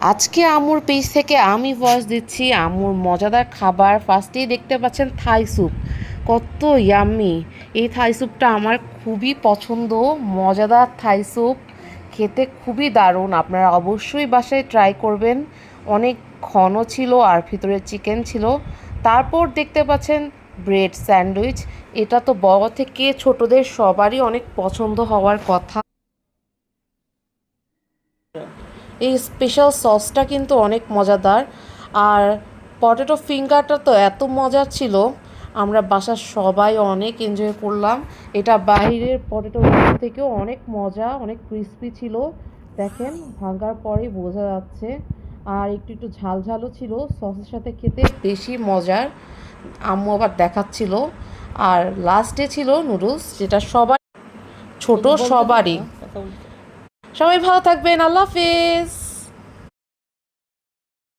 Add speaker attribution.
Speaker 1: আজকে আমুর পেজ থেকে আমি ভয়েস দিচ্ছি আমুর মজাদার খাবার। ফার্স্টেই দেখতে পাচ্ছেন থাই স্যুপ কত ইয়াম্মি এই থাই স্যুপটা আমার খুবই পছন্দ। মজাদার থাই স্যুপ খেতে খুবই দারুণ। আপনারা অবশ্যই বাসায় ট্রাই করবেন। অনেক ঘন ছিল আর ভিতরে চিকেন ছিল। তারপর দেখতে পাচ্ছেন ব্রেড স্যান্ডউইচ এটা তো বড় থেকে ছোটদের সবারই অনেক পছন্দ হওয়ার কথা। এই স্পেশাল সসটা কিন্তু অনেক মজাদার। আর পটেটো ফিঙ্গারটা তো এত মজার ছিল আমরা বাসার সবাই অনেক এনজয় করলাম। এটা বাইরের পটেটো থেকেও অনেক মজা অনেক ক্রিস্পি ছিল। দেখেন ভাঙার পরেই বোঝা যাচ্ছে। আর একটু একটু ঝালঝালও ছিল সসের সাথে খেতে বেশি মজার। আম্মু আবার দেখাচ্ছিল। আর লাস্টে ছিল নুডলস যেটা সবার ছোট সবারই। সবাই ভালো থাকবেন আল্লাহ হাফেজ